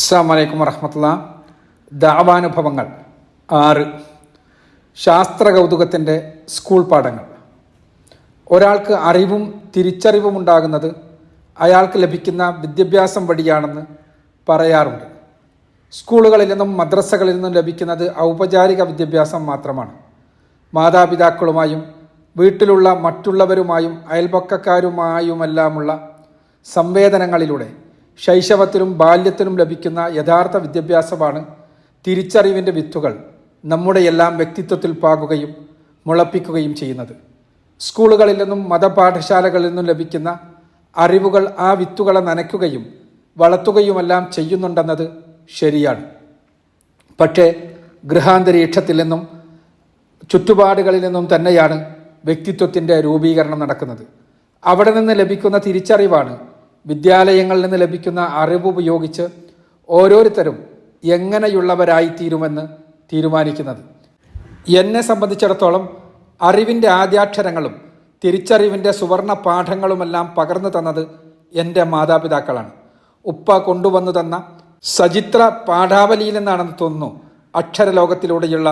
അസ്സാം വലൈക്കും വറഹമത്തുള്ള. ദാവാനുഭവങ്ങൾ. ആറ്. ശാസ്ത്ര കൗതുകത്തിന്റെ സ്കൂൾ പാഠങ്ങൾ. ഒരാൾക്ക് അറിവും തിരിച്ചറിവും ഉണ്ടാകുന്നത് അയാൾക്ക് ലഭിക്കുന്ന വിദ്യാഭ്യാസം വഴിയാണെന്ന് പറയാറുണ്ട്. സ്കൂളുകളിൽ നിന്നും മദ്രസകളിൽ നിന്നും ലഭിക്കുന്നത് ഔപചാരിക വിദ്യാഭ്യാസം മാത്രമാണ്. മാതാപിതാക്കളുമായും വീട്ടിലുള്ള മറ്റുള്ളവരുമായും അയൽപക്കക്കാരുമായുമെല്ലാമുള്ള സംവേദനങ്ങളിലൂടെ ശൈശവത്തിലും ബാല്യത്തിലും ലഭിക്കുന്ന യഥാർത്ഥ വിദ്യാഭ്യാസമാണ് തിരിച്ചറിവിന്റെ വിത്തുകൾ നമ്മുടെ എല്ലാം വ്യക്തിത്വത്തിൽ പാകുകയും മുളപ്പിക്കുകയും ചെയ്യുന്നത്. സ്കൂളുകളിൽ നിന്നും മതപാഠശാലകളിൽ നിന്നും ലഭിക്കുന്ന അറിവുകൾ ആ വിത്തുകളെ നനയ്ക്കുകയും വളർത്തുകയുമെല്ലാം ചെയ്യുന്നുണ്ടെന്നത് ശരിയാണ്. പക്ഷേ ഗൃഹാന്തരീക്ഷത്തിൽ നിന്നും ചുറ്റുപാടുകളിൽ നിന്നും തന്നെയാണ് വ്യക്തിത്വത്തിന്റെ രൂപീകരണം നടക്കുന്നത്. അവിടെ നിന്ന് ലഭിക്കുന്ന തിരിച്ചറിവാണ് വിദ്യാലയങ്ങളിൽ നിന്ന് ലഭിക്കുന്ന അറിവ് ഉപയോഗിച്ച് ഓരോരുത്തരും എങ്ങനെയുള്ളവരായിത്തീരുമെന്ന് തീരുമാനിക്കുന്നത്. എന്നെ സംബന്ധിച്ചിടത്തോളം അറിവിന്റെ ആദ്യാക്ഷരങ്ങളും തിരിച്ചറിവിന്റെ സുവർണ പാഠങ്ങളുമെല്ലാം പകർന്നു തന്നത് എന്റെ മാതാപിതാക്കളാണ്. ഉപ്പ കൊണ്ടുവന്നു തന്ന സചിത്ര പാഠാവലിയിൽ നിന്നാണെന്ന് തോന്നുന്നു അക്ഷരലോകത്തിലൂടെയുള്ള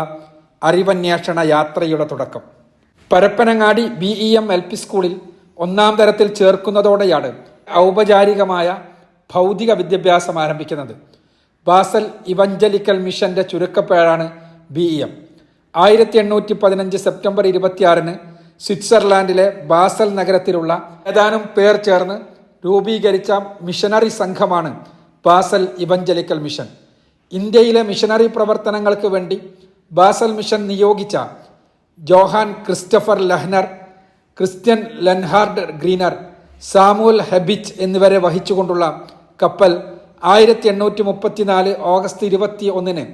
അറിവന്വേഷണ യാത്രയുടെ തുടക്കം. Parappanangadi B E M L P സ്കൂളിൽ ഒന്നാം തരത്തിൽ ചേർക്കുന്നതോടെയാണ് ഔപചാരികമായ ഭൗതിക വിദ്യാഭ്യാസം ആരംഭിക്കുന്നത്. ബാസൽ ഇവഞ്ചലിക്കൽ മിഷന്റെ ചുരുക്കപ്പേരാണ് ബി ഇ എം. ആയിരത്തി എണ്ണൂറ്റി പതിനഞ്ച് സെപ്റ്റംബർ ഇരുപത്തിയാറിന് സ്വിറ്റ്സർലാൻഡിലെ ബാസൽ നഗരത്തിലുള്ള ഏതാനും പേർ ചേർന്ന് രൂപീകരിച്ച മിഷനറി സംഘമാണ് ബാസൽ ഇവഞ്ചലിക്കൽ മിഷൻ. ഇന്ത്യയിലെ മിഷനറി പ്രവർത്തനങ്ങൾക്ക് വേണ്ടി ബാസൽ മിഷൻ നിയോഗിച്ച Johann Christopher Lehner Christian Lenhard Greiner Samuel Hebich എന്നിവരെ വഹിച്ചുകൊണ്ടുള്ള കപ്പൽ ആയിരത്തി എണ്ണൂറ്റി മുപ്പത്തിനാല് ഓഗസ്റ്റ് ഇരുപത്തി ഒന്നിന്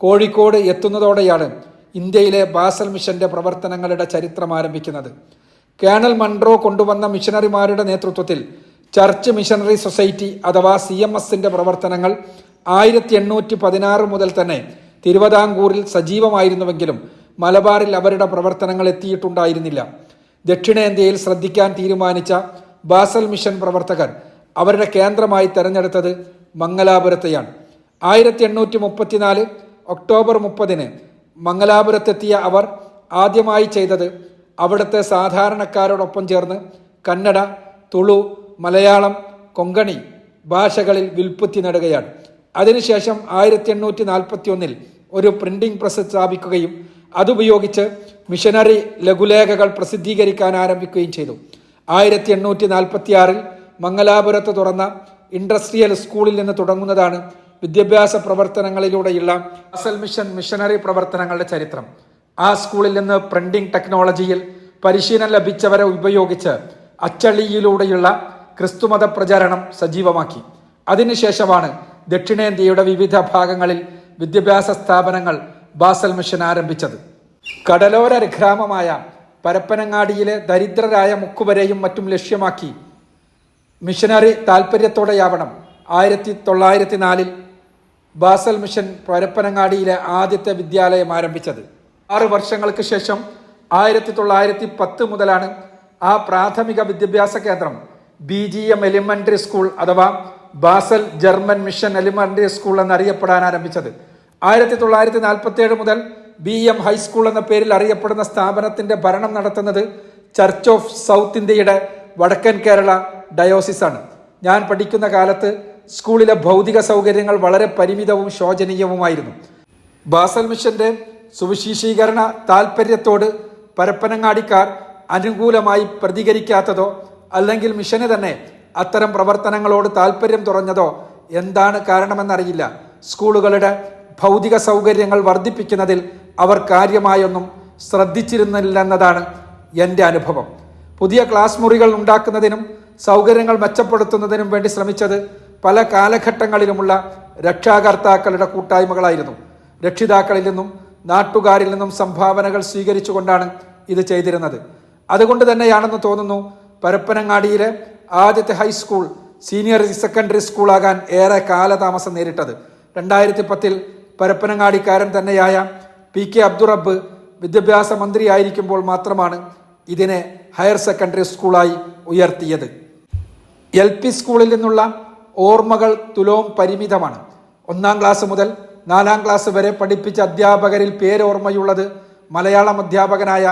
കോഴിക്കോട് എത്തുന്നതോടെയാണ് ഇന്ത്യയിലെ ബാസൽ മിഷന്റെ പ്രവർത്തനങ്ങളുടെ ചരിത്രം ആരംഭിക്കുന്നത്. കേണൽ മൺട്രോ കൊണ്ടുവന്ന മിഷനറിമാരുടെ നേതൃത്വത്തിൽ ചർച്ച് മിഷനറി സൊസൈറ്റി അഥവാ സി എം എസിന്റെ പ്രവർത്തനങ്ങൾ ആയിരത്തി എണ്ണൂറ്റി പതിനാറ് മുതൽ തന്നെ തിരുവിതാംകൂറിൽ സജീവമായിരുന്നുവെങ്കിലും മലബാറിൽ അവരുടെ പ്രവർത്തനങ്ങൾ എത്തിയിട്ടുണ്ടായിരുന്നില്ല. ദക്ഷിണേന്ത്യയിൽ ശ്രദ്ധിക്കാൻ തീരുമാനിച്ച ബാസൽ മിഷൻ പ്രവർത്തകർ അവരുടെ കേന്ദ്രമായി തെരഞ്ഞെടുത്തത് മംഗലാപുരത്തെയാണ്. ആയിരത്തി എണ്ണൂറ്റി മുപ്പത്തിനാല് ഒക്ടോബർ മുപ്പതിന് മംഗലാപുരത്തെത്തിയ അവർ ആദ്യമായി ചെയ്തത് അവിടുത്തെ സാധാരണക്കാരോടൊപ്പം ചേർന്ന് കന്നഡ തുളു മലയാളം കൊങ്കണി ഭാഷകളിൽ വിൽപ്പത്തി നേടുകയാണ്. അതിനുശേഷം ആയിരത്തി എണ്ണൂറ്റി നാൽപ്പത്തി ഒന്നിൽ ഒരു പ്രിന്റിംഗ് പ്രസ് സ്ഥാപിക്കുകയും അതുപയോഗിച്ച് മിഷനറി ലഘുലേഖകൾ പ്രസിദ്ധീകരിക്കാൻ ആരംഭിക്കുകയും ചെയ്തു. ആയിരത്തി എണ്ണൂറ്റി നാൽപ്പത്തി ആറിൽ മംഗലാപുരത്ത് തുറന്ന ഇൻഡസ്ട്രിയൽ സ്കൂളിൽ നിന്ന് തുടങ്ങുന്നതാണ് വിദ്യാഭ്യാസ പ്രവർത്തനങ്ങളിലൂടെയുള്ള അസൽ മിഷൻ മിഷനറി പ്രവർത്തനങ്ങളുടെ ചരിത്രം. ആ സ്കൂളിൽ നിന്ന് പ്രിന്റിംഗ് ടെക്നോളജിയിൽ പരിശീലനം ലഭിച്ചവരെ ഉപയോഗിച്ച് അച്ചളിയിലൂടെയുള്ള ക്രിസ്തുമത പ്രചാരണം സജീവമാക്കി. അതിനുശേഷമാണ് ദക്ഷിണേന്ത്യയുടെ വിവിധ ഭാഗങ്ങളിൽ വിദ്യാഭ്യാസ സ്ഥാപനങ്ങൾ ബാസൽ മിഷൻ ആരംഭിച്ചത്. കടലോര ഗ്രാമമായ പരപ്പനങ്ങാടിയിലെ ദരിദ്രരായ മുക്കുവരെയും മറ്റും ലക്ഷ്യമാക്കി മിഷനറി താൽപ്പര്യത്തോടെയാവണം ആയിരത്തി തൊള്ളായിരത്തി നാലിൽ ബാസൽ മിഷൻ പരപ്പനങ്ങാടിയിലെ ആദ്യത്തെ വിദ്യാലയം ആരംഭിച്ചത്. ആറ് വർഷങ്ങൾക്ക് ശേഷം ആയിരത്തി തൊള്ളായിരത്തി പത്ത് മുതലാണ് ആ പ്രാഥമിക വിദ്യാഭ്യാസ കേന്ദ്രം B G M elementary school അഥവാ Basel German mission elementary school എന്നറിയപ്പെടാൻ ആരംഭിച്ചത്. ആയിരത്തി തൊള്ളായിരത്തി നാൽപ്പത്തി ഏഴ് മുതൽ ബി എം ഹൈസ്കൂൾ എന്ന പേരിൽ അറിയപ്പെടുന്ന സ്ഥാപനത്തിന്റെ ഭരണം നടത്തുന്നത് ചർച്ച് ഓഫ് സൗത്ത് ഇന്ത്യയുടെ വടക്കൻ കേരള ഡയോസിസ് ആണ് ഞാൻ പഠിക്കുന്ന കാലത്ത് സ്കൂളിലെ ഭൗതിക സൗകര്യങ്ങൾ വളരെ പരിമിതവും ശോചനീയവുമായിരുന്നു. ബാസൽ മിഷന്റെ സുവിശേഷീകരണ താൽപ്പര്യത്തോട് പരപ്പനങ്ങാടിക്കാർ അനുകൂലമായി പ്രതികരിക്കാത്തതോ അല്ലെങ്കിൽ മിഷന് തന്നെ അത്തരം പ്രവർത്തനങ്ങളോട് താല്പര്യം തുറഞ്ഞതോ എന്താണ് കാരണമെന്നറിയില്ല. സ്കൂളുകളുടെ ഭൗതിക സൗകര്യങ്ങൾ വർദ്ധിപ്പിക്കുന്നതിൽ അവർ കാര്യമായൊന്നും ശ്രദ്ധിച്ചിരുന്നില്ലെന്നതാണ് എന്റെ അനുഭവം. പുതിയ ക്ലാസ് മുറികൾ ഉണ്ടാക്കുന്നതിനും സൗകര്യങ്ങൾ മെച്ചപ്പെടുത്തുന്നതിനും വേണ്ടി ശ്രമിച്ചത് പല കാലഘട്ടങ്ങളിലുമുള്ള രക്ഷാകർത്താക്കളുടെ കൂട്ടായ്മകളായിരുന്നു. രക്ഷിതാക്കളിൽ നിന്നും നാട്ടുകാരിൽ നിന്നും സംഭാവനകൾ സ്വീകരിച്ചുകൊണ്ടാണ് ഇത് ചെയ്തിരുന്നത്. അതുകൊണ്ട് തന്നെയാണെന്ന് തോന്നുന്നു പരപ്പനങ്ങാടിയിലെ ആദ്യത്തെ ഹൈസ്കൂൾ സീനിയർ സെക്കൻഡറി സ്കൂളാകാൻ ഏറെ കാലതാമസം നേരിട്ടത്. രണ്ടായിരത്തി പത്തിൽ പരപ്പനങ്ങാടിക്കാരൻ തന്നെയായ പി കെ അബ്ദുറബ്ബ് വിദ്യാഭ്യാസ മന്ത്രിയായിരിക്കുമ്പോൾ മാത്രമാണ് ഇതിനെ ഹയർ സെക്കൻഡറി സ്കൂളായി ഉയർത്തിയത്. എൽ പി സ്കൂളിൽ നിന്നുള്ള ഓർമ്മകൾ തുലോം പരിമിതമാണ്. ഒന്നാം ക്ലാസ് മുതൽ നാലാം ക്ലാസ് വരെ പഠിപ്പിച്ച അധ്യാപകരിൽ പേരോർമ്മയുള്ളത് മലയാളം അധ്യാപകനായ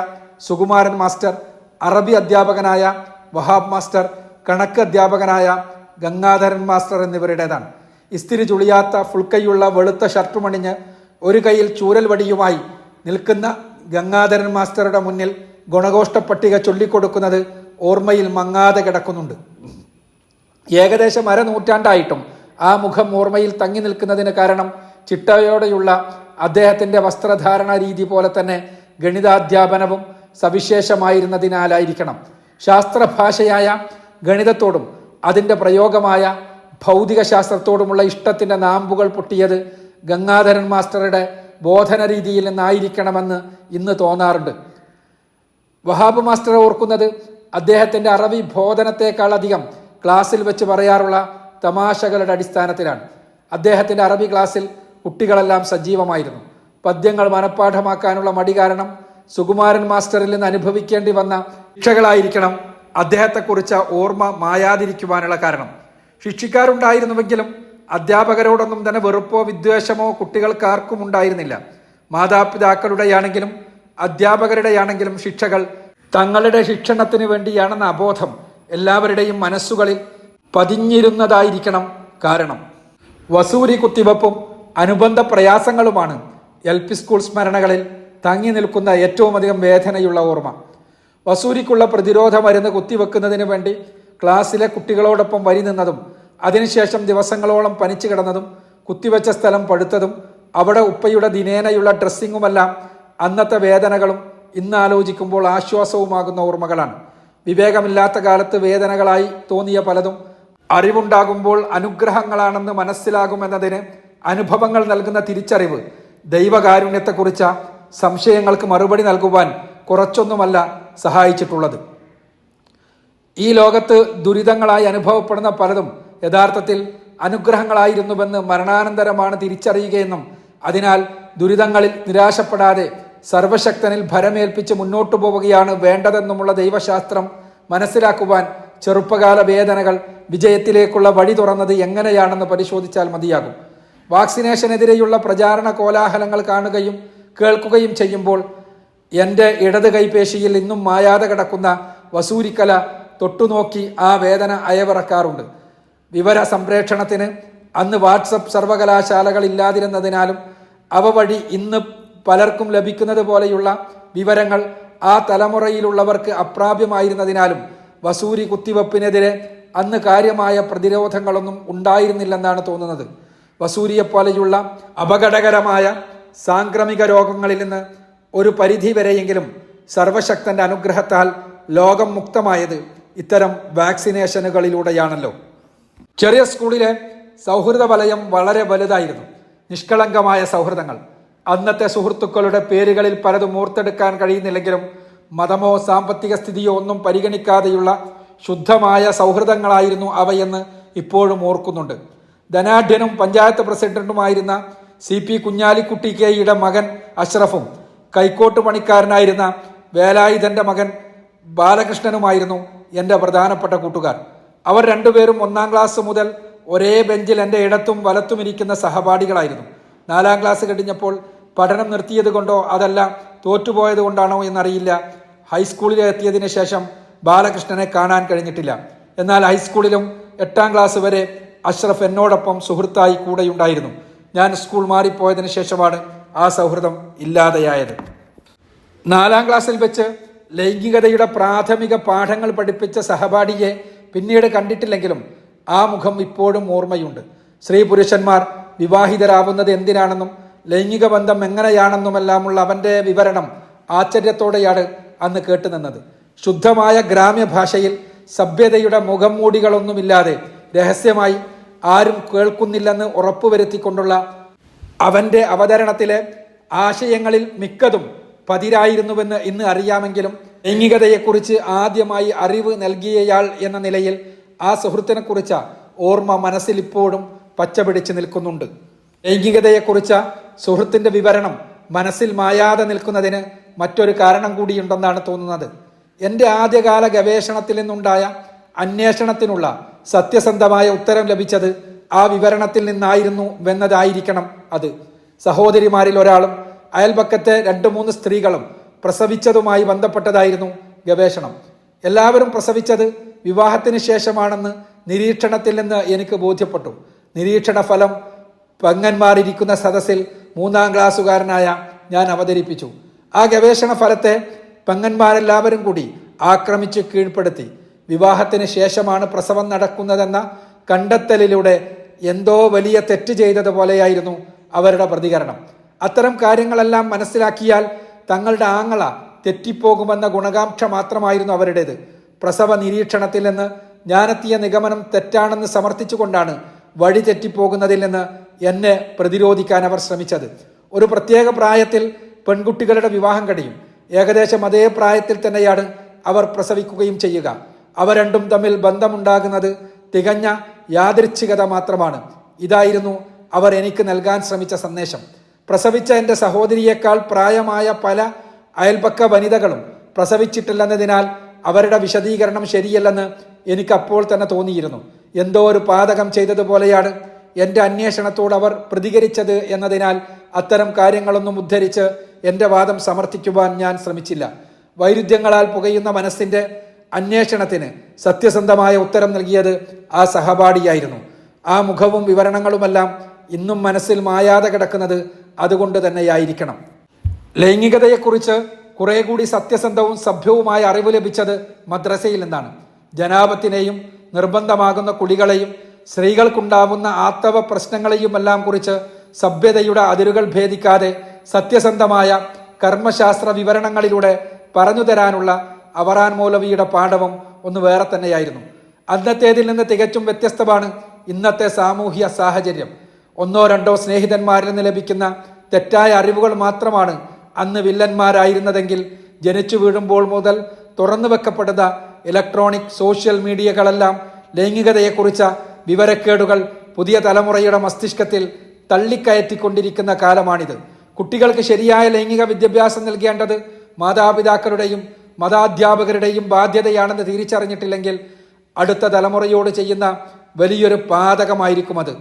സുകുമാരൻ മാസ്റ്റർ അറബി അധ്യാപകനായ വഹാബ് മാസ്റ്റർ കണക്ക് അധ്യാപകനായ ഗംഗാധരൻ മാസ്റ്റർ എന്നിവരുടേതാണ്. ഇസ്തിരി ചുളിയാത്ത ഫുൾക്കൈയുള്ള വെളുത്ത ഷർട്ടുമണിഞ്ഞ് ഒരു കൈയിൽ ചൂരൽ വടിയുമായി നിൽക്കുന്ന ഗംഗാധരൻ മാസ്റ്ററുടെ മുന്നിൽ ഗുണഘോഷ്ട പട്ടിക ചൊല്ലിക്കൊടുക്കുന്നത് ഓർമ്മയിൽ മങ്ങാതെ കിടക്കുന്നുണ്ട്. ഏകദേശം അരനൂറ്റാണ്ടായിട്ടും ആ മുഖം ഓർമ്മയിൽ തങ്ങി നിൽക്കുന്നതിന് കാരണം ചിട്ടയോടെയുള്ള അദ്ദേഹത്തിന്റെ വസ്ത്രധാരണ രീതി പോലെ തന്നെ ഗണിതാധ്യാപനവും സവിശേഷമായിരുന്നതിനാലായിരിക്കണം. ശാസ്ത്രഭാഷയായ ഗണിതത്തോടും അതിന്റെ പ്രയോഗമായ ഭൗതിക ശാസ്ത്രത്തോടുമുള്ള ഇഷ്ടത്തിന്റെ നാമ്പുകൾ പൊട്ടിയത് ഗംഗാധരൻ മാസ്റ്ററുടെ ബോധന രീതിയിൽ നിന്നായിരിക്കണമെന്ന് ഇന്ന് തോന്നാറുണ്ട്. വഹാബ് മാസ്റ്റർ ഓർക്കുന്നത് അദ്ദേഹത്തിന്റെ അറബി ബോധനത്തെക്കാളധികം ക്ലാസ്സിൽ വെച്ച് പറയാറുള്ള തമാശകളുടെ അടിസ്ഥാനത്തിലാണ്. അദ്ദേഹത്തിന്റെ അറബി ക്ലാസ്സിൽ കുട്ടികളെല്ലാം സജീവമായിരുന്നു. പദ്യങ്ങൾ മനഃപ്പാഠമാക്കാനുള്ള മടി കാരണം സുകുമാരൻ മാസ്റ്ററിൽ നിന്ന് അനുഭവിക്കേണ്ടി വന്ന ശിക്ഷകളായിരിക്കണം അദ്ദേഹത്തെക്കുറിച്ച് ഓർമ്മ മായാതിരിക്കുവാനുള്ള കാരണം. ശിക്ഷിക്കാറുണ്ടായിരുന്നുവെങ്കിലും അധ്യാപകരോടൊന്നും തന്നെ വെറുപ്പോ വിദ്വേഷമോ കുട്ടികൾക്ക് ആർക്കും ഉണ്ടായിരുന്നില്ല. മാതാപിതാക്കളുടെയാണെങ്കിലും അധ്യാപകരുടെയാണെങ്കിലും ശിക്ഷകൾ തങ്ങളുടെ ശിക്ഷണത്തിന് വേണ്ടിയാണെന്ന അബോധം എല്ലാവരുടെയും മനസ്സുകളിൽ പതിഞ്ഞിരുന്നതായിരിക്കണം കാരണം. വസൂരി കുത്തിവെപ്പും അനുബന്ധ പ്രയാസങ്ങളുമാണ് എൽ പി സ്കൂൾ സ്മരണകളിൽ തങ്ങി നിൽക്കുന്ന ഏറ്റവും അധികം വേദനയുള്ള ഓർമ്മ. വസൂരിക്കുള്ള പ്രതിരോധ മരുന്ന് കുത്തിവെക്കുന്നതിന് വേണ്ടി ക്ലാസ്സിലെ കുട്ടികളോടൊപ്പം വരി നിന്നതും അതിനുശേഷം ദിവസങ്ങളോളം പനിച്ചു കിടന്നതും കുത്തിവെച്ച സ്ഥലം പഴുത്തതും അവിടെ ഉപ്പയുടെ ദിനേനയുള്ള ഡ്രസ്സിങ്ങുമെല്ലാം അന്നത്തെ വേദനകളും ഇന്നാലോചിക്കുമ്പോൾ ആശ്വാസവുമാകുന്ന ഓർമ്മകളാണ്. വിവേകമില്ലാത്ത കാലത്ത് വേദനകളായി തോന്നിയ പലതും അറിവുണ്ടാകുമ്പോൾ അനുഗ്രഹങ്ങളാണെന്ന് മനസ്സിലാകുമെന്നതിന് അനുഭവങ്ങൾ നൽകുന്ന തിരിച്ചറിവ് ദൈവകാരുണ്യത്തെക്കുറിച്ച സംശയങ്ങൾക്ക് മറുപടി നൽകുവാൻ കുറച്ചൊന്നുമല്ല സഹായിച്ചിട്ടുള്ളത്. ഈ ലോകത്ത് ദുരിതങ്ങളായി അനുഭവപ്പെടുന്ന പലതും യഥാർത്ഥത്തിൽ അനുഗ്രഹങ്ങളായിരുന്നുവെന്ന് മരണാനന്തരമാണ് തിരിച്ചറിയുകയെന്നും അതിനാൽ ദുരിതങ്ങളിൽ നിരാശപ്പെടാതെ സർവശക്തനിൽ ഭരമേൽപ്പിച്ച് മുന്നോട്ടു പോവുകയാണ് വേണ്ടതെന്നുമുള്ള ദൈവശാസ്ത്രം മനസ്സിലാക്കുവാൻ ചെറുപ്പകാല വേദനകൾ വിജയത്തിലേക്കുള്ള വഴി തുറന്നത് എങ്ങനെയാണെന്ന് പരിശോധിച്ചാൽ മതിയാകും. വാക്സിനേഷനെതിരെയുള്ള പ്രചാരണ കോലാഹലങ്ങൾ കാണുകയും കേൾക്കുകയും ചെയ്യുമ്പോൾ എന്റെ ഇടത് കൈപേശിയിൽ ഇന്നും മായാതെ കിടക്കുന്ന വസൂരിക്കല തൊട്ടുനോക്കി ആ വേദന അയവിറക്കാറുണ്ട്. വിവര സംപ്രേഷണത്തിന് അന്ന് വാട്സപ്പ് സർവകലാശാലകൾ ഇല്ലാതിരുന്നതിനാലും അവ വഴി ഇന്ന് പലർക്കും ലഭിക്കുന്നത് പോലെയുള്ള വിവരങ്ങൾ ആ തലമുറയിലുള്ളവർക്ക് അപ്രാപ്യമായിരുന്നതിനാലും വസൂരി കുത്തിവെപ്പിനെതിരെ അന്ന് കാര്യമായ പ്രതിരോധങ്ങളൊന്നും ഉണ്ടായിരുന്നില്ലെന്നാണ് തോന്നുന്നത്. വസൂരിയെപ്പോലെയുള്ള അപകടകരമായ സാംക്രമിക രോഗങ്ങളിൽ നിന്ന് ഒരു പരിധി വരെയെങ്കിലും സർവശക്തന്റെ അനുഗ്രഹത്താൽ ലോകം മുക്തമായത് ഇത്തരം വാക്സിനേഷനുകളിലൂടെയാണല്ലോ. ചെറിയ സ്കൂളിലെ സൗഹൃദ വലയം വളരെ വലുതായിരുന്നു. നിഷ്കളങ്കമായ സൗഹൃദങ്ങൾ. അന്നത്തെ സുഹൃത്തുക്കളുടെ പേരുകളിൽ പലതും ഓർത്തെടുക്കാൻ കഴിയുന്നില്ലെങ്കിലും മതമോ സാമ്പത്തിക സ്ഥിതിയോ ഒന്നും പരിഗണിക്കാതെയുള്ള ശുദ്ധമായ സൗഹൃദങ്ങളായിരുന്നു അവയെന്ന് ഇപ്പോഴും ഓർക്കുന്നുണ്ട്. ധനാഢ്യനും പഞ്ചായത്ത് പ്രസിഡന്റുമായിരുന്ന സി പി കുഞ്ഞാലിക്കുട്ടി കെയുടെ മകൻ അഷ്റഫും കൈക്കോട്ട് പണിക്കാരനായിരുന്ന വേലായുധന്റെ മകൻ ബാലകൃഷ്ണനുമായിരുന്നു എന്റെ പ്രധാനപ്പെട്ട കൂട്ടുകാർ. അവർ രണ്ടുപേരും ഒന്നാം ക്ലാസ് മുതൽ ഒരേ ബെഞ്ചിൽ എന്റെ ഇടത്തും വലത്തും ഇരിക്കുന്ന സഹപാഠികളായിരുന്നു. നാലാം ക്ലാസ് കഴിഞ്ഞപ്പോൾ പഠനം നിർത്തിയത് കൊണ്ടോ അതല്ല തോറ്റുപോയത് കൊണ്ടാണോ എന്നറിയില്ല. ഹൈസ്കൂളിൽ എത്തിയതിനു ശേഷം ബാലകൃഷ്ണനെ കാണാൻ കഴിഞ്ഞിട്ടില്ല. എന്നാൽ ഹൈസ്കൂളിലും എട്ടാം ക്ലാസ് വരെ അഷ്റഫ് എന്നോടൊപ്പം സുഹൃത്തായി കൂടെയുണ്ടായിരുന്നു. ഞാൻ സ്കൂൾ മാറിപ്പോയതിനു ശേഷമാണ് ആ സൗഹൃദം ഇല്ലാതെയായത്. നാലാം ക്ലാസ്സിൽ വെച്ച് ലൈംഗികതയുടെ പ്രാഥമിക പാഠങ്ങൾ പഠിപ്പിച്ച സഹപാഠിയെ പിന്നീട് കണ്ടിട്ടില്ലെങ്കിലും ആ മുഖം ഇപ്പോഴും ഓർമ്മയുണ്ട്. സ്ത്രീ പുരുഷന്മാർ വിവാഹിതരാവുന്നത് എന്തിനാണെന്നും ലൈംഗിക ബന്ധം എങ്ങനെയാണെന്നുമെല്ലാമുള്ള അവന്റെ വിവരണം ആശ്ചര്യത്തോടെയാണ് അന്ന് കേട്ടുനിന്നത് ശുദ്ധമായ ഗ്രാമ്യഭാഷയിൽ സഭ്യതയുടെ മുഖം മൂടികളൊന്നുമില്ലാതെ രഹസ്യമായി ആരും കേൾക്കുന്നില്ലെന്ന് ഉറപ്പുവരുത്തിക്കൊണ്ടുള്ള അവന്റെ അവതരണത്തിലെ ആശയങ്ങളിൽ മിക്കതും പതിരായിരുന്നുവെന്ന് ഇന്ന് അറിയാമെങ്കിലും ലൈംഗികതയെക്കുറിച്ച് ആദ്യമായി അറിവ് നൽകിയയാൾ എന്ന നിലയിൽ ആ സുഹൃത്തിനെക്കുറിച്ച ഓർമ്മ മനസ്സിൽ ഇപ്പോഴും പച്ചപിടിച്ച് നിൽക്കുന്നുണ്ട്. ലൈംഗികതയെക്കുറിച്ച സുഹൃത്തിന്റെ വിവരണം മനസ്സിൽ മായാതെ നിൽക്കുന്നതിന് മറ്റൊരു കാരണം കൂടിയുണ്ടെന്നാണ് തോന്നുന്നത്. എന്റെ ആദ്യകാല ഗവേഷണത്തിൽ നിന്നുണ്ടായ അന്വേഷണത്തിനുള്ള സത്യസന്ധമായ ഉത്തരം ലഭിച്ചത് ആ വിവരണത്തിൽ നിന്നായിരുന്നു എന്നതായിരിക്കണം അത്. സഹോദരിമാരിൽ ഒരാളും അയൽപക്കത്തെ രണ്ട് മൂന്ന് സ്ത്രീകളും പ്രസവിച്ചതുമായി ബന്ധപ്പെട്ടതായിരുന്നു ഗവേഷണം. എല്ലാവരും പ്രസവിച്ചത് വിവാഹത്തിന് ശേഷമാണെന്ന് നിരീക്ഷണത്തിൽ നിന്ന് എനിക്ക് ബോധ്യപ്പെട്ടു. നിരീക്ഷണ ഫലം പങ്ങന്മാരിരിക്കുന്ന സദസ്സിൽ മൂന്നാം ക്ലാസ്സുകാരനായ ഞാൻ അവതരിപ്പിച്ചു. ആ ഗവേഷണ ഫലത്തെ പങ്ങന്മാരെല്ലാവരും കൂടി ആക്രമിച്ച് കീഴ്പ്പെടുത്തി. വിവാഹത്തിന് ശേഷമാണ് പ്രസവം നടക്കുന്നതെന്ന കണ്ടെത്തലിലൂടെ എന്തോ വലിയ തെറ്റ് ചെയ്തതുപോലെയായിരുന്നു അവരുടെ പ്രതികരണം. അത്തരം കാര്യങ്ങളെല്ലാം മനസ്സിലാക്കിയാൽ തങ്ങളുടെ ആങ്ങള തെറ്റിപ്പോകുമെന്ന ഗുണകാംക്ഷ മാത്രമായിരുന്നു അവരുടേത്. പ്രസവ നിരീക്ഷണത്തിൽ നിന്ന് ഞാനെത്തിയ നിഗമനം തെറ്റാണെന്ന് സമർത്ഥിച്ചുകൊണ്ടാണ് വഴി തെറ്റിപ്പോകുന്നതിൽ നിന്ന് എന്നെ പ്രതിരോധിക്കാൻ അവർ ശ്രമിച്ചത്. ഒരു പ്രത്യേക പ്രായത്തിൽ പെൺകുട്ടികളുടെ വിവാഹം കഴിയും. ഏകദേശം അതേ പ്രായത്തിൽ തന്നെയാണ് അവർ പ്രസവിക്കുകയും ചെയ്യുക. അവ രണ്ടും തമ്മിൽ ബന്ധമുണ്ടാകുന്നത് തികഞ്ഞ യാദൃച്ഛികത മാത്രമാണ്. ഇതായിരുന്നു അവർ എനിക്ക് നൽകാൻ ശ്രമിച്ച സന്ദേശം. പ്രസവിച്ച എന്റെ സഹോദരിയേക്കാൾ പ്രായമായ പല അയൽപക്ക വനിതകളും പ്രസവിച്ചിട്ടില്ലെന്നതിനാൽ അവരുടെ വിശദീകരണം ശരിയല്ലെന്ന് എനിക്കപ്പോൾ തന്നെ തോന്നിയിരുന്നു. എന്തോ ഒരു പാതകം ചെയ്തതുപോലെയാണ് എന്റെ അന്വേഷണത്തോട് അവർ പ്രതികരിച്ചത് എന്നതിനാൽ അത്തരം കാര്യങ്ങളൊന്നും ഉദ്ധരിച്ച് എന്റെ വാദം സമർത്ഥിക്കുവാൻ ഞാൻ ശ്രമിച്ചില്ല. വൈരുദ്ധ്യങ്ങളാൽ പുകയുന്ന മനസ്സിന്റെ അന്വേഷണത്തിന് സത്യസന്ധമായ ഉത്തരം നൽകിയത് ആ സഹപാഠിയായിരുന്നു. ആ മുഖവും വിവരണങ്ങളുമെല്ലാം ഇന്നും മനസ്സിൽ മായാതെ കിടക്കുന്നത് അതുകൊണ്ട് തന്നെയായിരിക്കണം. ലൈംഗികതയെക്കുറിച്ച് കുറെ കൂടി സത്യസന്ധവും സഭ്യവുമായ അറിവ് ലഭിച്ചത് മദ്രസയിൽ നിന്നാണ്. ജനാപത്തിനെയും നിർബന്ധമാകുന്ന കുളികളെയും സ്ത്രീകൾക്കുണ്ടാവുന്ന ആത്തവ പ്രശ്നങ്ങളെയുമെല്ലാം കുറിച്ച് സഭ്യതയുടെ അതിരുകൾ ഭേദിക്കാതെ സത്യസന്ധമായ കർമ്മശാസ്ത്ര വിവരണങ്ങളിലൂടെ പറഞ്ഞു തരാനുള്ള അവറാൻ മൗലവിയുടെ പാഠവും ഒന്ന് വേറെ തന്നെയായിരുന്നു. അന്നത്തേതിൽ നിന്ന് തികച്ചും വ്യത്യസ്തമാണ് ഇന്നത്തെ സാമൂഹ്യ സാഹചര്യം. ഒന്നോ രണ്ടോ സ്നേഹിതന്മാരിൽ നിന്ന് ലഭിക്കുന്ന തെറ്റായ അറിവുകൾ മാത്രമാണ് അന്ന് വില്ലന്മാരായിരുന്നതെങ്കിൽ ജനിച്ചു വീഴുമ്പോൾ മുതൽ തുറന്നു വെക്കപ്പെടുന്ന ഇലക്ട്രോണിക് സോഷ്യൽ മീഡിയകളെല്ലാം ലൈംഗികതയെക്കുറിച്ച വിവരക്കേടുകൾ പുതിയ തലമുറയുടെ മസ്തിഷ്കത്തിൽ തള്ളിക്കയറ്റിക്കൊണ്ടിരിക്കുന്ന കാലമാണിത്. കുട്ടികൾക്ക് ശരിയായ ലൈംഗിക വിദ്യാഭ്യാസം നൽകേണ്ടത് മാതാപിതാക്കളുടെയും മതാധ്യാപകരുടെയും ബാധ്യതയാണെന്ന് തിരിച്ചറിഞ്ഞിട്ടില്ലെങ്കിൽ അടുത്ത തലമുറയോട് ചെയ്യുന്ന വലിയൊരു പാതകമായിരിക്കും അത്.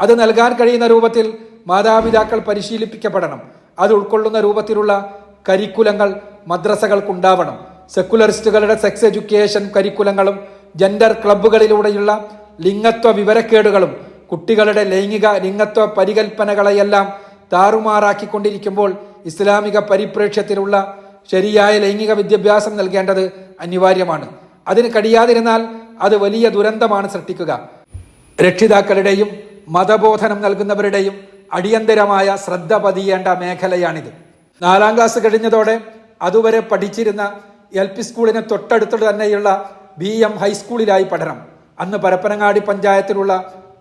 അത് നൽകാൻ കഴിയുന്ന രൂപത്തിൽ മാതാപിതാക്കൾ പരിശീലിപ്പിക്കപ്പെടണം. അത് ഉൾക്കൊള്ളുന്ന രൂപത്തിലുള്ള കരിക്കുലങ്ങൾ മദ്രസകൾക്കുണ്ടാവണം. സെക്കുലറിസ്റ്റുകളുടെ സെക്സ് എഡ്യൂക്കേഷൻ കരിക്കുലങ്ങളും ജെൻഡർ ക്ലബ്ബുകളിലൂടെയുള്ള ലിംഗത്വ വിവരക്കേടുകളും കുട്ടികളുടെ ലൈംഗിക ലിംഗത്വ പരികൽപ്പനകളെയെല്ലാം താറുമാറാക്കിക്കൊണ്ടിരിക്കുമ്പോൾ ഇസ്ലാമിക പരിപ്രേക്ഷ്യത്തിലുള്ള ശരിയായ ലൈംഗിക വിദ്യാഭ്യാസം നൽകേണ്ടത് അനിവാര്യമാണ്. അതിന് കഴിയാതിരുന്നാൽ അത് വലിയ ദുരന്തമാണ് സൃഷ്ടിക്കുക. രക്ഷിതാക്കളുടെയും മതബോധനം നൽകുന്നവരുടെയും അടിയന്തരമായ ശ്രദ്ധ പതിയേണ്ട മേഖലയാണിത്. നാലാം ക്ലാസ് കഴിഞ്ഞതോടെ അതുവരെ പഠിച്ചിരുന്ന എൽ പി സ്കൂളിന് തൊട്ടടുത്ത് തന്നെയുള്ള ബി എം ഹൈസ്കൂളിലായി പഠനം. അന്ന് പരപ്പനങ്ങാടി പഞ്ചായത്തിലുള്ള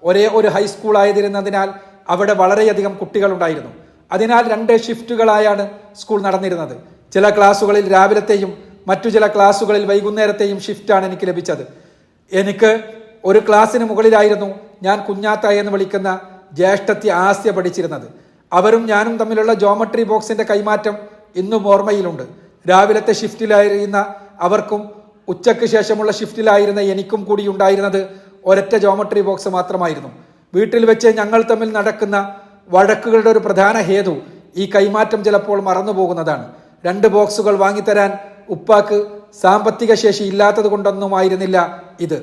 ഒരേ ഒരു ഹൈസ്കൂളായതിരുന്നതിനാൽ അവിടെ വളരെയധികം കുട്ടികളുണ്ടായിരുന്നു. അതിനാൽ രണ്ട് ഷിഫ്റ്റുകളായാണ് സ്കൂൾ നടന്നിരുന്നത്. ചില ക്ലാസ്സുകളിൽ രാവിലത്തെയും മറ്റു ചില ക്ലാസ്സുകളിൽ വൈകുന്നേരത്തെയും ഷിഫ്റ്റാണ് എനിക്ക് ലഭിച്ചത്. എനിക്ക് ഒരു ക്ലാസ്സിന് മുകളിലായിരുന്നു ഞാൻ കുഞ്ഞാത്ത എന്ന് വിളിക്കുന്ന ജ്യേഷ്ഠത്തി ആസ്യ പഠിച്ചിരുന്നത്. അവരും ഞാനും തമ്മിലുള്ള ജോമട്രി ബോക്സിന്റെ കൈമാറ്റം ഇന്നും ഓർമ്മയിലുണ്ട്. രാവിലത്തെ ഷിഫ്റ്റിലായിരുന്ന അവർക്കും ഉച്ചയ്ക്ക് ശേഷമുള്ള ഷിഫ്റ്റിലായിരുന്ന എനിക്കും കൂടി ഉണ്ടായിരുന്നത് ഒരൊറ്റ ജോമട്രി ബോക്സ് മാത്രമായിരുന്നു. വീട്ടിൽ വെച്ച് ഞങ്ങൾ തമ്മിൽ നടക്കുന്ന വഴക്കുകളുടെ ഒരു പ്രധാന ഹേതു ഈ കൈമാറ്റം ചിലപ്പോൾ മറന്നു പോകുന്നതാണ് രണ്ട് ബോക്സുകൾ വാങ്ങിത്തരാൻ ഉപ്പാക്ക് സാമ്പത്തിക ശേഷി ഇല്ലാത്തത് കൊണ്ടൊന്നുമായിരുന്നില്ല ഇത്.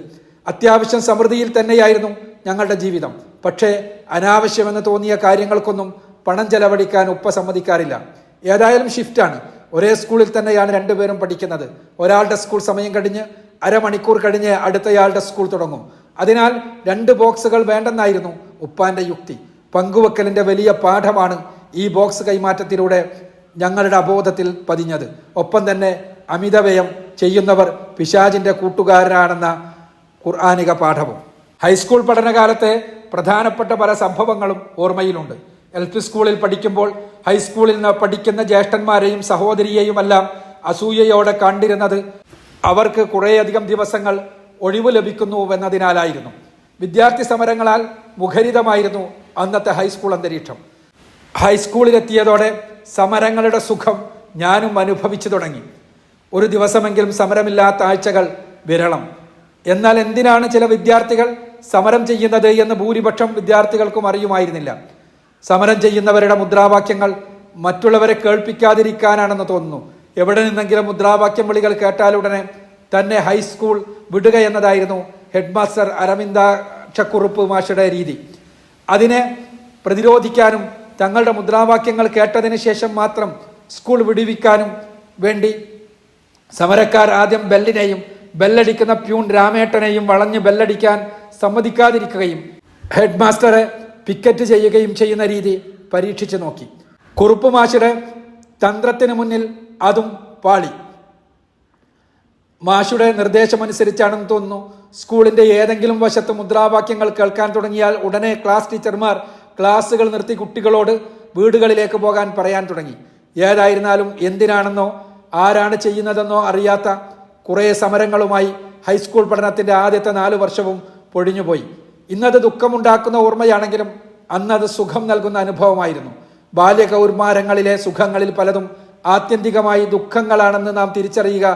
അത്യാവശ്യം സമൃദ്ധിയിൽ തന്നെയായിരുന്നു ഞങ്ങളുടെ ജീവിതം. പക്ഷേ അനാവശ്യമെന്ന് തോന്നിയ കാര്യങ്ങൾക്കൊന്നും പണം ചെലവഴിക്കാൻ ഉപ്പ സമ്മതിക്കാറില്ല. ഏതായാലും ഷിഫ്റ്റാണ് ഒരേ സ്കൂളിൽ തന്നെയാണ് രണ്ടുപേരും പഠിക്കുന്നത്. ഒരാളുടെ സ്കൂൾ സമയം കഴിഞ്ഞ് അരമണിക്കൂർ കഴിഞ്ഞ് അടുത്തയാളുടെ സ്കൂൾ തുടങ്ങും. അതിനാൽ രണ്ട് ബോക്സുകൾ വേണ്ടെന്നായിരുന്നു ഉപ്പാന്റെ യുക്തി. പങ്കുവെക്കലിന്റെ വലിയ പാഠമാണ് ഈ ബോക്സ് കൈമാറ്റത്തിലൂടെ ഞങ്ങളുടെ അബോധത്തിൽ പതിഞ്ഞത്. ഒപ്പം തന്നെ അമിതവ്യയം ചെയ്യുന്നവർ പിശാജിന്റെ കൂട്ടുകാരനാണെന്ന ഖുർആാനിക പാഠവും. ഹൈസ്കൂൾ പഠനകാലത്തെ പ്രധാനപ്പെട്ട പല സംഭവങ്ങളും ഓർമ്മയിലുണ്ട്. എൽ പി സ്കൂളിൽ പഠിക്കുമ്പോൾ ഹൈസ്കൂളിൽ നിന്ന് പഠിക്കുന്ന ജ്യേഷ്ഠന്മാരെയും സഹോദരിയെയുമെല്ലാം അസൂയയോടെ കണ്ടിരുന്നത് അവർക്ക് കുറേയധികം ദിവസങ്ങൾ ഒഴിവ് ലഭിക്കുന്നുവെന്നതിനാലായിരുന്നു വിദ്യാർത്ഥി സമരങ്ങളാൽ മുഖരിതമായിരുന്നു അന്നത്തെ ഹൈസ്കൂൾ അന്തരീക്ഷം. ഹൈസ്കൂളിലെത്തിയതോടെ സമരങ്ങളുടെ സുഖം ഞാനും അനുഭവിച്ചു തുടങ്ങി. ഒരു ദിവസമെങ്കിലും സമരമില്ലാത്ത ആഴ്ചകൾ വിരളം. എന്നാൽ എന്തിനാണ് ചില വിദ്യാർത്ഥികൾ സമരം ചെയ്യുന്നത് എന്ന് ഭൂരിപക്ഷം വിദ്യാർത്ഥികൾക്കും അറിയുമായിരുന്നില്ല. സമരം ചെയ്യുന്നവരുടെ മുദ്രാവാക്യങ്ങൾ മറ്റുള്ളവരെ കേൾപ്പിക്കാതിരിക്കാനാണെന്ന് തോന്നുന്നു. എവിടെ നിന്നെങ്കിലും മുദ്രാവാക്യം വിളികൾ കേട്ടാലുടനെ തന്നെ ഹൈസ്കൂൾ വിടുക എന്നതായിരുന്നു ഹെഡ്മാസ്റ്റർ അരവിന്ദാക്ഷക്കുറുപ്പ് മാഷയുടെ രീതി. അതിനെ പ്രതിരോധിക്കാനും തങ്ങളുടെ മുദ്രാവാക്യങ്ങൾ കേട്ടതിന് ശേഷം മാത്രം സ്കൂൾ വിടുവിക്കാനും വേണ്ടി സമരക്കാർ ആദ്യം ബെല്ലിനെയും ബെല്ലടിക്കുന്ന പ്യൂൺ രാമേട്ടനെയും വളഞ്ഞ് ബെല്ലടിക്കാൻ സമ്മതിക്കാതിരിക്കുകയും ഹെഡ് മാസ്റ്ററെ പിക്കറ്റ് ചെയ്യുകയും ചെയ്യുന്ന രീതി പരീക്ഷിച്ചു നോക്കി. കുറുപ്പ് മാഷിയുടെ തന്ത്രത്തിന് മുന്നിൽ അതും പാളി. മാഷുടെ നിർദ്ദേശമനുസരിച്ചാണെന്ന് തോന്നുന്നു സ്കൂളിന്റെ ഏതെങ്കിലും വശത്ത് മുദ്രാവാക്യങ്ങൾ കേൾക്കാൻ തുടങ്ങിയാൽ ഉടനെ ക്ലാസ് ടീച്ചർമാർ ക്ലാസ്സുകൾ നിർത്തി കുട്ടികളോട് വീടുകളിലേക്ക് പോകാൻ പറയാൻ തുടങ്ങി. ഏതായിരുന്നാലും എന്തിനാണെന്നോ ആരാണ് ചെയ്യുന്നതെന്നോ അറിയാത്ത കുറേ സമരങ്ങളുമായി ഹൈസ്കൂൾ പഠനത്തിന്റെ ആദ്യത്തെ നാല് വർഷവും പൊഴിഞ്ഞുപോയി. ഇന്നത് ദുഃഖമുണ്ടാക്കുന്ന ഓർമ്മയാണെങ്കിലും അന്നത് സുഖം നൽകുന്ന അനുഭവമായിരുന്നു. ബാല്യകൗർമാരങ്ങളിലെ സുഖങ്ങളിൽ പലതും ആത്യന്തികമായി ദുഃഖങ്ങളാണെന്ന് നാം തിരിച്ചറിയുക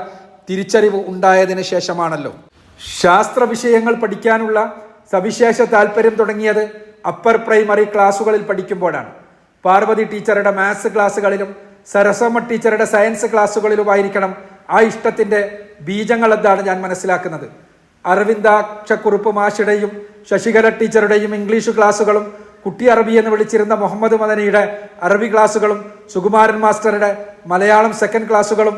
തിരിച്ചറിവ് ഉണ്ടായതിനു ശേഷമാണല്ലോ. ശാസ്ത്ര വിഷയങ്ങൾ പഠിക്കാനുള്ള സവിശേഷ താല്പര്യം തുടങ്ങിയത് അപ്പർ പ്രൈമറി ക്ലാസ്സുകളിൽ പഠിക്കുമ്പോഴാണ്. പാർവതി ടീച്ചറുടെ മാത്സ് ക്ലാസ്സുകളിലും സരസമ്മ ടീച്ചറുടെ സയൻസ് ക്ലാസ്സുകളിലുമായിരിക്കണം ആ ഇഷ്ടത്തിന്റെ ബീജങ്ങൾ എന്താണ് ഞാൻ മനസ്സിലാക്കുന്നത്. അരവിന്ദാക്ഷക്കുറുപ്പ് മാഷിയുടെയും ശശികല ടീച്ചറുടെയും ഇംഗ്ലീഷ് ക്ലാസ്സുകളും കുട്ടി അറബി എന്ന് വിളിച്ചിരുന്ന മുഹമ്മദ് മദനിയുടെ അറബി ക്ലാസ്സുകളും സുകുമാരൻ മാസ്റ്ററുടെ മലയാളം സെക്കൻഡ് ക്ലാസ്സുകളും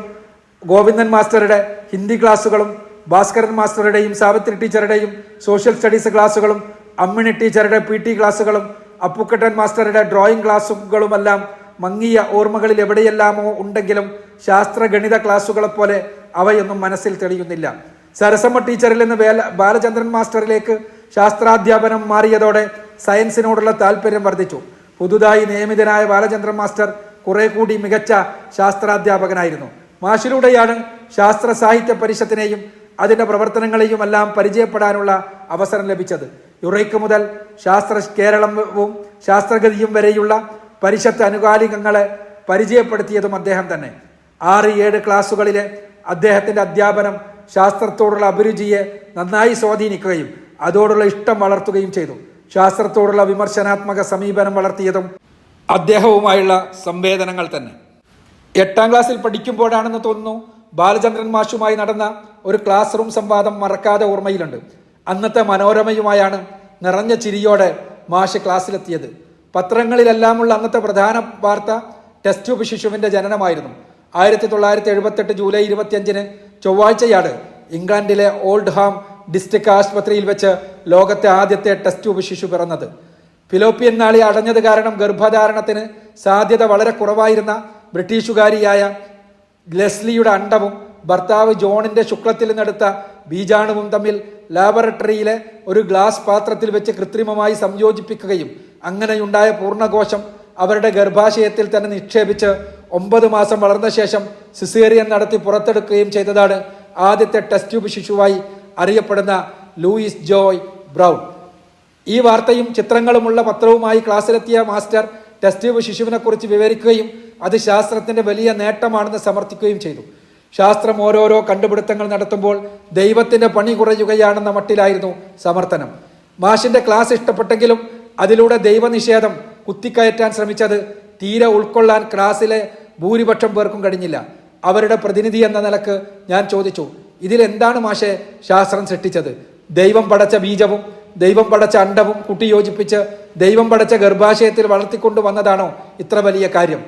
ഗോവിന്ദൻ മാസ്റ്ററുടെ ഹിന്ദി ക്ലാസ്സുകളും ഭാസ്കരൻ മാസ്റ്ററുടെയും സാവിത്രി ടീച്ചറുടെയും സോഷ്യൽ സ്റ്റഡീസ് ക്ലാസ്സുകളും അമ്മിണി ടീച്ചറുടെ പി ടി ക്ലാസ്സുകളും അപ്പുക്കട്ടൻ മാസ്റ്ററുടെ ഡ്രോയിങ് ക്ലാസ്സുകളുമെല്ലാം മങ്ങിയ ഓർമ്മകളിൽ എവിടെയെല്ലാമോ ഉണ്ടെങ്കിലും ശാസ്ത്ര ഗണിത ക്ലാസ്സുകളെ പോലെ അവയൊന്നും മനസ്സിൽ തെളിയുന്നില്ല. സരസമ്മ ടീച്ചറിൽ നിന്ന് വേല ബാലചന്ദ്രൻ മാസ്റ്ററിലേക്ക് ശാസ്ത്രാധ്യാപനം മാറിയതോടെ സയൻസിനോടുള്ള താല്പര്യം വർദ്ധിച്ചു. പുതുതായി നിയമിതനായ ബാലചന്ദ്രൻ മാസ്റ്റർ കുറെ കൂടി മികച്ച ശാസ്ത്രാധ്യാപകനായിരുന്നു. മാഷിലൂടെയാണ് ശാസ്ത്ര സാഹിത്യ പരിഷത്തിനെയും അതിന്റെ പ്രവർത്തനങ്ങളെയും എല്ലാം പരിചയപ്പെടാനുള്ള അവസരം ലഭിച്ചത്. യുറൈക്ക് മുതൽ ശാസ്ത്ര കേരളവും ശാസ്ത്രഗതിയും വരെയുള്ള പരിഷത്ത് അനുകാലികങ്ങളെ പരിചയപ്പെടുത്തിയതും അദ്ദേഹം തന്നെ. ആറ് ഏഴ് ക്ലാസ്സുകളിലെ അദ്ദേഹത്തിന്റെ അധ്യാപനം ശാസ്ത്രത്തോടുള്ള അഭിരുചിയെ നന്നായി സ്വാധീനിക്കുകയും അതോടുള്ള ഇഷ്ടം വളർത്തുകയും ചെയ്തു. ശാസ്ത്രത്തോടുള്ള വിമർശനാത്മക സമീപനം വളർത്തിയതും അദ്ദേഹവുമായുള്ള സംവേദനങ്ങൾ തന്നെ. എട്ടാം ക്ലാസ്സിൽ പഠിക്കുമ്പോഴാണെന്ന് തോന്നുന്നു ബാലചന്ദ്രൻ മാഷുമായി നടന്ന ഒരു ക്ലാസ് റൂം സംവാദം മറക്കാതെ ഓർമ്മയിലുണ്ട്. അന്നത്തെ മനോരമയുമായാണ് നിറഞ്ഞ ചിരിയോടെ മാഷ് ക്ലാസ്സിലെത്തിയത്. പത്രങ്ങളിലെല്ലാമുള്ള അന്നത്തെ പ്രധാന വാർത്ത ടെസ്റ്റ് ട്യൂബ് ജനനമായിരുന്നു. ആയിരത്തി തൊള്ളായിരത്തി എഴുപത്തെട്ട് ജൂലൈ ഇരുപത്തിയഞ്ചിന് ചൊവ്വാഴ്ചയാണ് ഇംഗ്ലണ്ടിലെ ഓൾഡ് ഹാം ഡിസ്ട്രിക്ട് ആശുപത്രിയിൽ വെച്ച് ലോകത്തെ ആദ്യത്തെ ടെസ്റ്റ് ട്യൂബ് ശിശു പിറന്നത്. ഫിലോപ്പിയൻ നാളി അടഞ്ഞത് കാരണം ഗർഭധാരണത്തിന് സാധ്യത വളരെ കുറവായിരുന്ന ബ്രിട്ടീഷുകാരിയായ ലെസ്ലിയുടെ അണ്ടവും ഭർത്താവ് ജോണിന്റെ ശുക്ലത്തിൽ നിന്നെടുത്ത ബീജാണുവും തമ്മിൽ ലാബറട്ടറിയിലെ ഒരു ഗ്ലാസ് പാത്രത്തിൽ വെച്ച് കൃത്രിമമായി സംയോജിപ്പിക്കുകയും അങ്ങനെയുണ്ടായ പൂർണകോശം അവരുടെ ഗർഭാശയത്തിൽ തന്നെ നിക്ഷേപിച്ച് ഒമ്പത് മാസം വളർന്ന ശേഷം സിസേറിയൻ നടത്തി പുറത്തെടുക്കുകയും ചെയ്തതാണ് ആദ്യത്തെ ടെസ്റ്റ് ട്യൂബ് ശിശുവായി അറിയപ്പെടുന്ന ലൂയിസ് ജോയ് ബ്രൗൺ. ഈ വാർത്തയും ചിത്രങ്ങളുമുള്ള പത്രവുമായി ക്ലാസ്സിലെത്തിയ മാസ്റ്റർ ടെസ്റ്റ് ട്യൂബ് ശിശുവിനെ കുറിച്ച് വിവരിക്കുകയും അത് ശാസ്ത്രത്തിന്റെ വലിയ നേട്ടമാണെന്ന് സമർത്ഥിക്കുകയും ചെയ്തു. ശാസ്ത്രം ഓരോരോ കണ്ടുപിടുത്തങ്ങൾ നടത്തുമ്പോൾ ദൈവത്തിന്റെ പണി കുറയുകയാണെന്ന മട്ടിലായിരുന്നു സമർത്ഥനം. മാഷിന്റെ ക്ലാസ് ഇഷ്ടപ്പെട്ടെങ്കിലും അതിലൂടെ ദൈവനിഷേധം കുത്തിക്കയറ്റാൻ ശ്രമിച്ചത് തീരെ ഉൾക്കൊള്ളാൻ ക്ലാസ്സിലെ ഭൂരിപക്ഷം പേർക്കും കഴിഞ്ഞില്ല. അവരുടെ പ്രതിനിധി എന്ന നിലയ്ക്ക് ഞാൻ ചോദിച്ചു ഇതിലെന്താണ് മാഷെ ശാസ്ത്രം സൃഷ്ടിച്ചത്? ദൈവം പടച്ച ബീജവും ദൈവം പടച്ച അണ്ടവും കൂട്ടിയോജിപ്പിച്ച് ദൈവം പടച്ച ഗർഭാശയത്തിൽ വളർത്തിക്കൊണ്ടു വന്നതാണോ ഇത്ര വലിയ കാര്യം?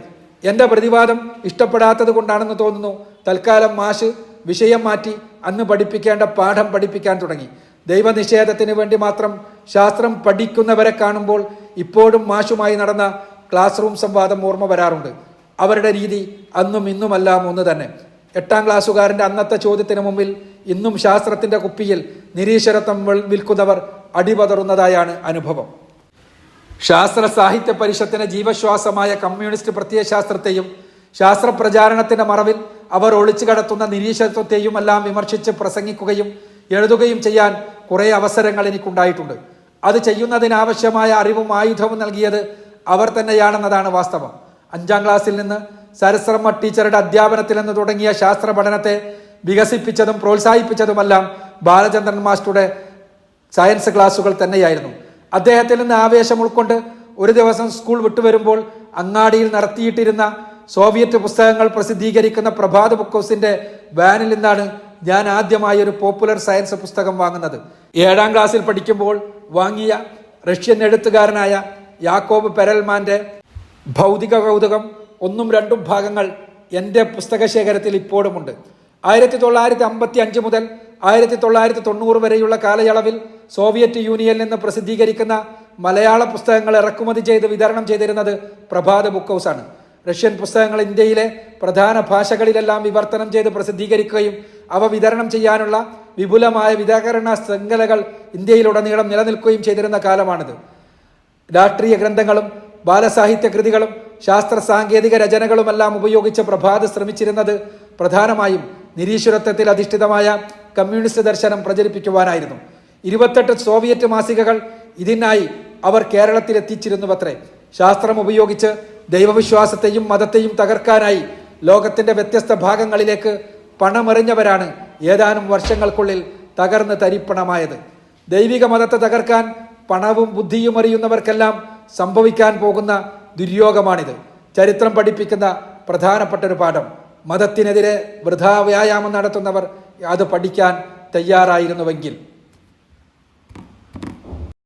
എന്റെ പ്രതിവാദം ഇഷ്ടപ്പെടാത്തത് കൊണ്ടാണെന്ന് തോന്നുന്നു. തൽക്കാലം മാഷ് വിഷയം മാറ്റി അന്ന് പഠിപ്പിക്കേണ്ട പാഠം പഠിപ്പിക്കാൻ തുടങ്ങി. ദൈവനിഷേധത്തിന് വേണ്ടി മാത്രം ശാസ്ത്രം പഠിക്കുന്നവരെ കാണുമ്പോൾ ഇപ്പോഴും മാഷുമായി നടന്ന ക്ലാസ് റൂം സംവാദം ഓർമ്മ വരാറുണ്ട്. അവരുടെ രീതി അന്നും ഇന്നുമെല്ലാം ഒന്ന് തന്നെ. എട്ടാം ക്ലാസ്സുകാരന്റെ അന്നത്തെ ചോദ്യത്തിന് മുമ്പിൽ ഇന്നും ശാസ്ത്രത്തിന്റെ കുപ്പിയിൽ നിരീശ്വരത്വം വിൽ- വിൽക്കുന്നവർ അടിപതറുന്നതായാണ് അനുഭവം. ശാസ്ത്ര സാഹിത്യ പരിഷത്തിന് ജീവശ്വാസമായ കമ്മ്യൂണിസ്റ്റ് പ്രത്യയശാസ്ത്രത്തെയും ശാസ്ത്ര പ്രചാരണത്തിന്റെ മറവിൽ അവർ ഒളിച്ചു കടത്തുന്ന നിരീശ്വരത്വത്തെയും എല്ലാം വിമർശിച്ച് പ്രസംഗിക്കുകയും എഴുതുകയും ചെയ്യാൻ കുറേ അവസരങ്ങൾ എനിക്കുണ്ടായിട്ടുണ്ട്. അത് ചെയ്യുന്നതിനാവശ്യമായ അറിവും ആയുധവും നൽകിയത് അവർ തന്നെയാണെന്നതാണ് വാസ്തവം. അഞ്ചാം ക്ലാസ്സിൽ നിന്ന് സരസ്രമ ടീച്ചറുടെ അധ്യാപനത്തിൽ നിന്ന് തുടങ്ങിയ ശാസ്ത്ര പഠനത്തെ വികസിപ്പിച്ചതും പ്രോത്സാഹിപ്പിച്ചതുമെല്ലാം ബാലചന്ദ്രൻ മാസ്റ്ററുടെ സയൻസ് ക്ലാസ്സുകൾ തന്നെയായിരുന്നു. അദ്ദേഹത്തിൽ നിന്ന് ആവേശം ഉൾക്കൊണ്ട് ഒരു ദിവസം സ്കൂൾ വിട്ടുവരുമ്പോൾ അങ്ങാടിയിൽ നടത്തിയിട്ടിരുന്ന സോവിയറ്റ് പുസ്തകങ്ങൾ പ്രസിദ്ധീകരിക്കുന്ന പ്രഭാത ബുക്ക് ഹൗസിന്റെ വാനിൽ നിന്നാണ് ഞാൻ ആദ്യമായി ഒരു പോപ്പുലർ സയൻസ് പുസ്തകം വാങ്ങുന്നത്. ഏഴാം ക്ലാസ്സിൽ പഠിക്കുമ്പോൾ വാങ്ങിയ റഷ്യൻ എഴുത്തുകാരനായ യാക്കോബ് പെരൽമാന്റെ ഭൗതിക കൗതുകം ഒന്നും രണ്ടും ഭാഗങ്ങൾ എന്റെ പുസ്തകശേഖരത്തിൽ ഇപ്പോഴുമുണ്ട്. ആയിരത്തി തൊള്ളായിരത്തി അമ്പത്തി അഞ്ച് മുതൽ ആയിരത്തി തൊള്ളായിരത്തി തൊണ്ണൂറ് വരെയുള്ള കാലയളവിൽ സോവിയറ്റ് യൂണിയനിൽ നിന്ന് പ്രസിദ്ധീകരിക്കുന്ന മലയാള പുസ്തകങ്ങൾ ഇറക്കുമതി ചെയ്ത് വിതരണം ചെയ്തിരുന്നത് പ്രഭാത ബുക്ക് ആണ് റഷ്യൻ പുസ്തകങ്ങൾ ഇന്ത്യയിലെ പ്രധാന ഭാഷകളിലെല്ലാം വിവർത്തനം ചെയ്ത് പ്രസിദ്ധീകരിക്കുകയും അവ വിതരണം ചെയ്യാനുള്ള വിപുലമായ വിതരണ ശൃംഖലകൾ ഇന്ത്യയിലുടനീളം നിലനിൽക്കുകയും ചെയ്തിരുന്ന കാലമാണിത്. രാഷ്ട്രീയ ഗ്രന്ഥങ്ങളും ബാലസാഹിത്യ കൃതികളും ശാസ്ത്ര സാങ്കേതിക രചനകളുമെല്ലാം ഉപയോഗിച്ച് പ്രഭാത് ശ്രമിച്ചിരുന്നത് പ്രധാനമായും നിരീശ്വരത്വത്തിൽ അധിഷ്ഠിതമായ കമ്മ്യൂണിസ്റ്റ് ദർശനം പ്രചരിപ്പിക്കുവാനായിരുന്നു. ഇരുപത്തെട്ട് സോവിയറ്റ് മാസികകൾ ഇതിനായി അവർ കേരളത്തിൽ എത്തിച്ചിരുന്നുവത്രേ ശാസ്ത്രം ഉപയോഗിച്ച് ദൈവവിശ്വാസത്തെയും മതത്തെയും തകർക്കാനായി ലോകത്തിന്റെ വ്യത്യസ്ത ഭാഗങ്ങളിലേക്ക് പണമെറിഞ്ഞവരാണ് ഏതാനും വർഷങ്ങൾക്കുള്ളിൽ തകർന്ന് തരിപ്പണമായത്. ദൈവിക മതത്തെ തകർക്കാൻ പണവും ബുദ്ധിയും അറിയുന്നവർക്കെല്ലാം സംഭവിക്കാൻ പോകുന്ന ദുര്യോഗമാണിത്. ചരിത്രം പഠിപ്പിക്കുന്ന പ്രധാനപ്പെട്ട ഒരു പാഠം. മതത്തിനെതിരെ വൃഥാ വ്യായാമം നടത്തുന്നവർ അത് പഠിക്കാൻ തയ്യാറായിരുന്നുവെങ്കിൽ